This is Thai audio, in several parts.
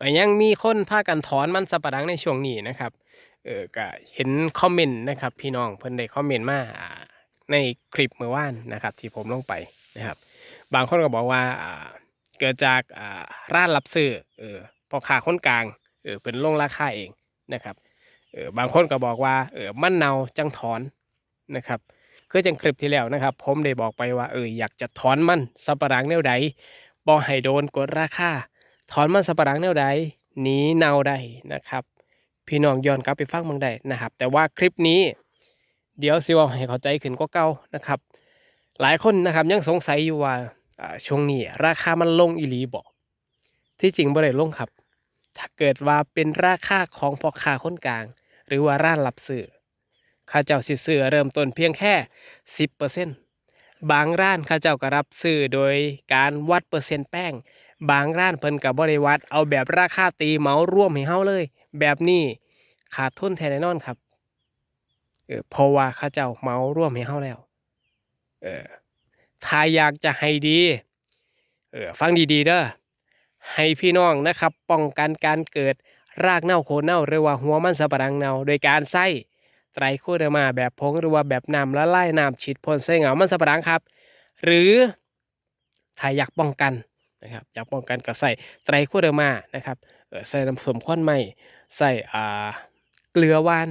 ก็ยังมีคนพากันถอนมันสับปะหลังในช่วงนี้นะครับเออก็เห็นคอมเมนต์นะครับพี่น้องเพิ่นได้คอมเมนต์มาในคลิปเมื่อวานนะครับ ที่ผมลงไปนะครับ บางคนก็บอกว่าเกิดจากร้านรับซื้อเออพอขาคนกลางเออเป็นลงราคาเองนะครับเออบางคนก็บอกว่าเออมันเนาจังถอนนะครับคือจังคลิปที่แล้วนะครับ ผมได้บอกไปว่าเอออยากจะถอนมันสับปะหลังแนวใดบ่ให้โดนกดราคา ถอนมันสับปะหลังแนวใดหนีเนาได้นะครับ พี่น้องย้อนกลับไปฟังเมืองได้นะครับ แต่ว่าคลิปนี้ เดี๋ยวสิวให้เข้าใจขึ้นก็เก่านะครับ หลายคนนะครับยังสงสัยอยู่ว่าอ่าช่วงนี้ราคามันลงอีหลีบอกที่จริงบ่ได้ลงครับ ถ้าเกิดว่าเป็นราคาของพ่อค้าคนกลาง หรือว่าร้านรับซื้อข้าเจ้าสิซื้อเริ่มต้นเพียงแค่ 10%บางร้านข้าเจ้าก็รับซื้อโดยการวัดเปอร์เซ็นต์แป้ง บางร้านเพิ่นกับบริวัดเอาแบบราคาตีเหมาร่วมให้เฮาเลย แบบนี้ขาดทุนแท้แน่นอนครับ เออเพราะว่าข้าเจ้าเหมาร่วมให้เฮาแล้ว เออถ้าอยากจะให้ดี เออฟังดีๆเด้อให้พี่น้องนะครับ ป้องกันการเกิดรากเน่าโคนเน่าหรือว่าหัวมันสับปะรังเน่าโดยการใส่ไตรโคเดอร์มาแบบผงหรือว่าแบบน้ำละลายน้ำฉีดพ่นใส่เหงามันสับปะรังครับ หรือถ้าอยากป้องกัน นะครับอยากป้องกันก็ใส่ไตรโคเดอร์มานะครับใส่น้ำสมควันไหม่ใส่เกลือว่าน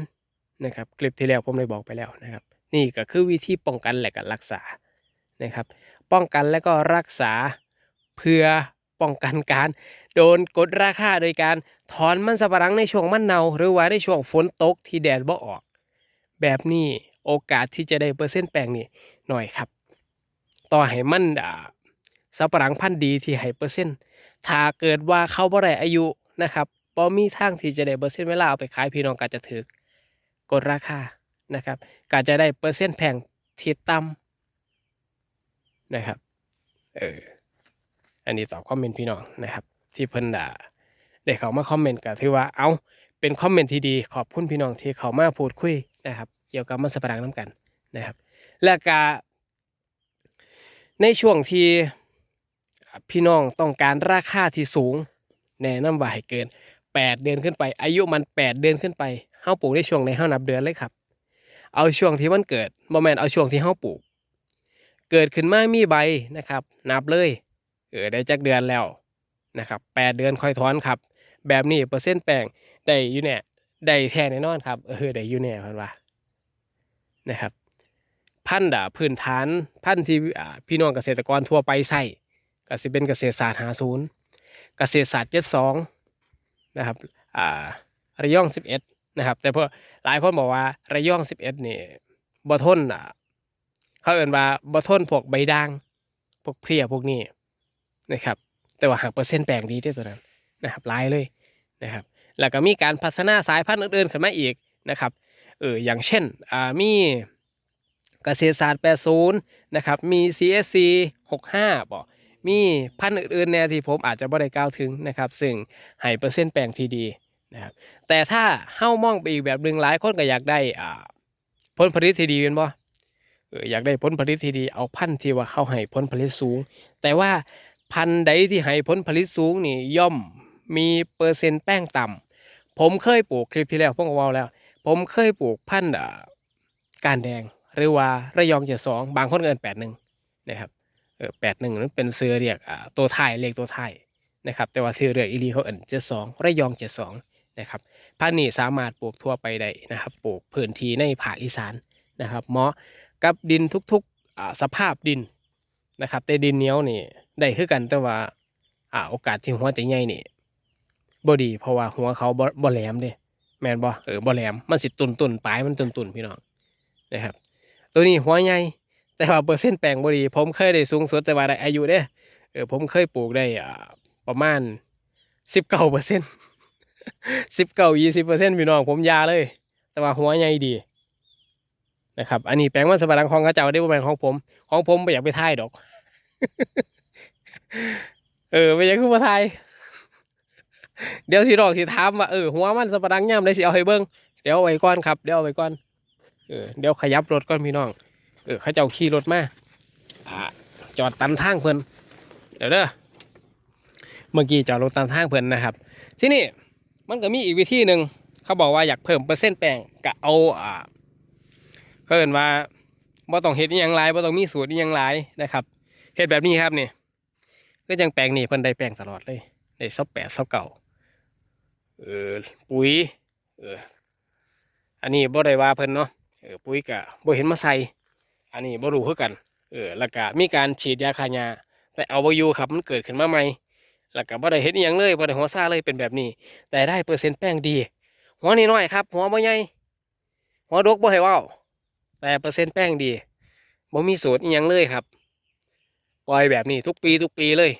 นะครับคลิปที่แล้วผมได้บอกไปแล้วนะครับ นี่ก็คือวิธีป้องกันและก็รักษานะครับ ป้องกันและก็รักษาเพื่อป้องกันการโดนกดราคาโดยการถอนมันสับปะหลังในช่วงมันเนาหรือว่าในช่วงฝนตกที่แดดบ่ออก แบบนี้โอกาสที่จะได้เปอร์เซ็นต์แปลงนี่หน่อยครับ ต่อให้มันอ่า สับปะหลังพันธุ์ดีที่ให้เปอร์เซ็นต์ถ้าเกิดว่าเขาบ่ได้อายุนะครับบ่มีทางที่จะได้เปอร์เซ็นต์เวลาเอาไปขายพี่น้องก็จะถือกดราคานะครับก็จะได้เปอร์เซ็นต์แพงที่ต่ำนะครับเอออันนี้ตอบคอมเมนต์พี่น้องนะครับ ที่เพิ่นด่าได้เขามาคอมเมนต์ก็ถือว่าเอาเป็นคอมเมนต์ที่ดีขอบคุณพี่น้องที่เขามาพูดคุยนะครับ เกี่ยวกับมันสับปะหลังน้ำกันนะครับ และกาในช่วงที่ พี่น้องต้องการราคาที่สูง แนะนำว่าให้เกิน 8 เดือนขึ้นไป อายุมัน 8 เดือนขึ้นไปเฮาปลูกในช่วงในเฮานับเดือนเลยครับ เอาช่วงที่มันเกิดบ่แม่นเอาช่วงที่เฮาปลูก เกิดขึ้นมามีใบนะครับ นับเลยเออได้จักเดือนแล้วนะครับ8เดือนค่อยถอนครับ แบบนี้เปอร์เซ็นต์แป้งได้อยู่แน่ได้แท้แน่นอนครับเออได้อยู่แน่พิ่นว่านะครับ พันธุ์พื้นฐานพันธุ์ที่พี่น้องเกษตรกรทั่วไปใส่ ก็สิเป็นเกษตรศาสตร์หาศูนย์เกษตรศาสตร์เจ็ดสองนะครับอ่าระยองสิบเอ็ดนะครับ แต่เพื่อหลายคนบอกว่าระยองสิบเอ็ดนี่บ่ทนอะเขาเอ่นว่าบ่ทนพวกใบด่างพวกเพลี้ยพวกนี้นะครับ แต่ว่าหากเปอร์เซ็นต์แปลงดีด้ตัวนั้นนะครับหลายเลยนะครับ แล้วก็มีการพัฒนาสายพันธุ์อื่นๆขึ้นมาอีกนะครับเอออย่างเช่นอ่ามีเกษตรศาสตร์80นะครับมี CSC 65บอก มีพันธุ์อื่นๆเนี่ยที่ผมอาจจะไม่ได้กล่าวถึงนะครับซึ่งให้เปอร์เซ็นต์แปลงที่ดีนะครับแต่ถ้าเฮ้ามองไปอีกแบบหนึ่งหลายคนก็อยากได้อ่าผลผลิตที่ดีเป็นบ่เอออยากได้ผลผลิตที่ดีเอาพันธุ์ที่ว่าเข้าให้ผลผลิตสูง แต่ว่าพันธุ์ใดที่ให้ผลผลิตสูงนี่ย่อมมีเปอร์เซ็นต์แป้งต่ำผมเคยปลูกคลิปที่แล้วผมก็เว่าแล้ว ผมเคยปลูกพันธุ์การแดงหรือว่าระยองเจ็ดสองบางคนเกินแปดหนึ่งนะครับ เออแปดหนึ่งนั้นเป็นเสือเรียกอ่าตัวไทยเลขตัวไทยนะครับ แต่ว่าเสือเรียกอีลีเขาเอิ่นเจ็ดสองระยองเจ็ดสองนะครับพันธุ์นี้สามารถปลูกทั่วไปได้นะครับ ปลูกพื้นที่ในภาคอีสานนะครับ เหมาะกับดินทุกๆสภาพดินนะครับ แต่ดินเหนียวนี่ได้คือกันแต่ว่าอ่าโอกาสที่หัวจะใหญ่นี่บ่ดีเพราะว่าหัวเขาบ่บ่แหลมเด้แม่นบ่เออบ่แหลมมันสิตุนตุนปลายมันตุนตุนพี่น้องนะครับ ตัวนี้หัวใหญ่ แต่ว่าเปอร์เซ็นต์แปลงบ่ดี ผมเคยได้สูงสุดแต่ว่าได้อายุเด้เออผมเคยปลูกได้ประมาณสิบเก้าเปอร์เซ็นต์สิบเก้ายี่สิบเปอร์เซ็นต์พี่น้องผมยาเลย แต่ว่าหัวใหญ่ดีนะครับอันนี้แปลงมันสำปะหลังของเขาเจ้าได้บ่แม่นของผม ของผมไม่อยากไปถ่ายดอกเออไม่อยากคือมาถ่ายเดี๋ยวสิดอกสิถามว่าเออหัวมันสปะหลังย่ำได้สิเอาให้เบิ่งเดี๋ยวเอาไว้ก่อนครับเดี๋ยวเอาไว้ก่อนเออเดี๋ยวขยับรถก่อนพี่น้อง ออเขาเจ้าขี่รถมาอ่าจอดตันทางเพิ่นเดี๋ยวเด้อเมื่อกี้จอดรถตันทางเพิ่นนะครับ ที่นี่มันก็มีอีกวิธีหนึ่งเขาบอกว่าอยากเพิ่มเปอร์เซ็นต์แป้งก็เอาอ่าเขาเอินว่าบ่ต้องเฮ็ดอหยังหลายบ่ต้องมีสูตรอหยังหลายนะครับเฮ็ดแบบนี้ครับนี่ก็จังแปลงนี่เพิ่นได้แป้งตลอดเลยได้ซบแปดซบเก่าเออปุ๋ยเอออันนี้บ่ได้ว่าเพิ่นเนาะเออปุ๋ยก็บ่เห็นมาใส่ อันนี้บ่รู้คือกัน เออแล้วก็มีการฉีดยาฆ่าหญ้าแต่เอาบ่อยู่ครับมันเกิดขึ้นมาใหม่แล้วก็บ่ได้เฮ็ดอหยังเลยบ่ได้หัวซาเลยเป็นแบบนี้ แต่ได้เปอร์เซ็นต์แป้งดี หัวนี่น้อยครับ หัวบ่ใหญ่หัวดกบ่ให้เว้าแต่เปอร์เซ็นต์แป้งดีบ่มีสูตรอีหยังเลยครับปล่อยแบบนี้ทุกปีทุกปีเลย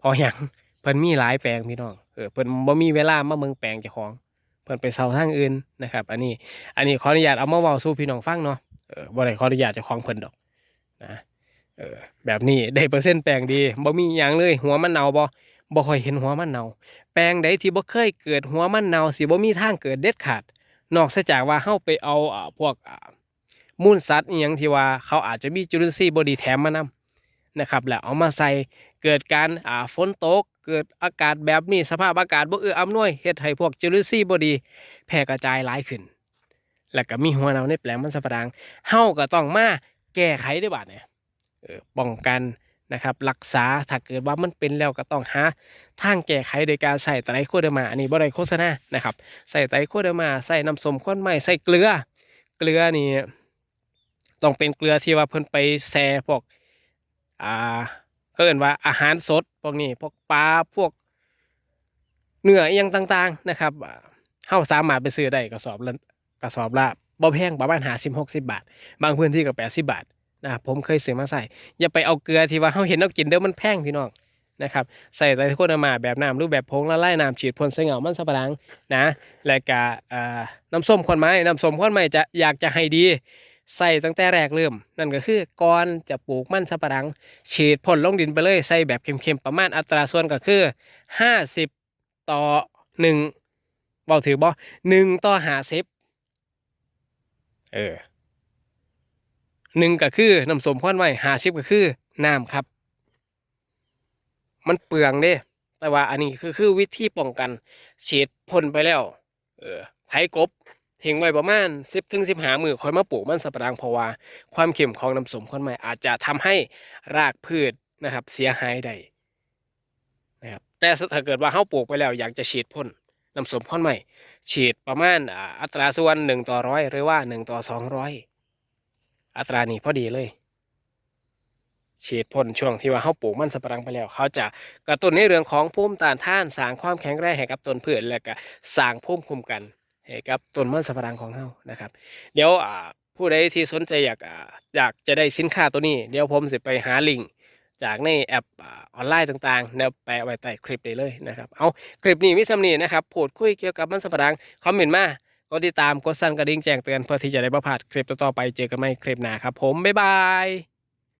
พอหยังเพิ่นมีหลายแปลงพี่น้องเออเพิ่นบ่มีเวลามาเมืองแปลงเจ้าของ เพิ่นไปเซาทางอื่นนะครับ อันนี้ อันนี้ขออนุญาตเอามาเว้าสู่พี่น้องฟังเนาะ เออบ่ได้ขออนุญาตเจ้าของเพิ่นดอกนะเออแบบนี้ได้เปอร์เซ็นต์แป้งดีบ่มีหยังเลย หัวมันเน่าบ่บ่ค่อยเห็นหัวมันเน่าแปลงใดที่บ่เคยเกิดหัวมันเน่าสิบ่มีทางเกิดเด็ดขาด นอกจากว่าเฮาไปเอาพวกมูลสัตว์อีหยังที่ว่าเขาอาจจะมีจุลินทรีย์บ่ดีแถมมานำนะครับแล้วเอามาใส่เกิดการอ่าฝนตก เกิดอากาศแบบนี้สภาพอากาศบ่เอื้ออำนวยเฮ็ดให้พวกจุลินทรีย์บ่ดีแพร่กระจายหลายขึ้น แล้วก็มีหัวเนาในแปลงมันสำปะหลังเฮาก็ต้องมาแก้ไขได้บาดเนี่ยป้องกันนะครับรักษาถ้าเกิดว่ามันเป็นแล้วก็ต้องหาทางแก้ไขโดยการใส่ไตรโคเดอร์มา อันนี้บ่ได้โฆษณานะครับใส่ไตรโคเดอร์มาใส่น้ำส้มข้นไม้ใส่เกลือ เกลือนี่ต้องเป็นเกลือที่ว่าเพิ่นไปแซ่พวกอ่าเขาเรียกว่าอาหารสดพวกนี้พวกปลาพวกเนื้ออหยังต่างๆนะครับเฮาสามารถไปซื้อได้กระสอบละ ระสอบละบ่แพงประมาณ50 60บบาท บางพื้นที่ก็80บบาทนะผมเคยซื้อมาใส่ อย่าไปเอาเกลือที่ว่าเฮาเห็นเอากินเด้อมันแพงพี่น้องนะครับใส่ไตรโคเดอร์มาแบบน้ำรูปแบบผงละลายน้ำฉีดพ่นใส่เหงามันสับปะหลังนะและกาน้ำส้มควันไม้น้ำส้มควันไม้จะอยากจะให้ดีใส่ตั้งแต่แรกเริ่ม นั่นก็คือก่อนจะปลูกมันสับปะหลัง ฉีดพ่นลงดินไปเลยใส่แบบเข้มๆประมาณอัตราส่วนก็คือ 50 ต่อ1บอกถือบ่หนึ่งต่อหาสิบ เออหนึ่งก็คือน้ำสมควันไม้หาสิบก็คือน้ำครับ มันเปลืองเด้แต่ว่าอันนี้คือคือวิธีป้องกันฉีดพ่นไปแล้ว เออไถกบทิ้งไว้ประมาณสิบถึงสิบหามือคอยมาปลูกมันสับปะรังเพราะว่าความเข้มของน้ำสมข้นใหม่อาจจะทำให้รากพืชนะครับ เสียหายได้นะครับแต่ถ้าเกิดว่าเขาปลูกไปแล้วอยากจะฉีดพ่นน้ำสมข้นใหม่ ฉีดประมาณอัตราส่วนหนึ่งต่อร้อยหรือว่าหนึ่งต่อสองร้อยอัตรานี้พอดีเลย ฉีดพ่นช่วงที่ว่าเขาปลูกมันสับปะรังไปแล้ว เขาจะกระตุ้นในเรื่องของภูมิต้านทานสร้างความแข็งแรงให้กับต้นพืชและก็สร้างภูมิคุ้มกันให้กับต้นมันสับปะรังของเขานะครับ เดี๋ยวผู้ใดที่สนใจอยากอ่าอยากจะได้สินค้าตัวนี้ เดี๋ยวผมจะไปหาลิงก์ จากในแอปออนไลน์ต่างๆแนวแปะไว้ใต้คลิปได้เลยนะครับ เอาคลิปนี้มิสำนีนะครับพูดคุยเกี่ยวกับมันสัปะรังคอมเมนต์มากดติดตามกดสั่นกระดิ่งแจ้งเตือนเพื่อที่จะได้ประพลาดคลิปต่อๆไปเจอกันใหม่คลิปหน้าครับผมบ๊ายบาย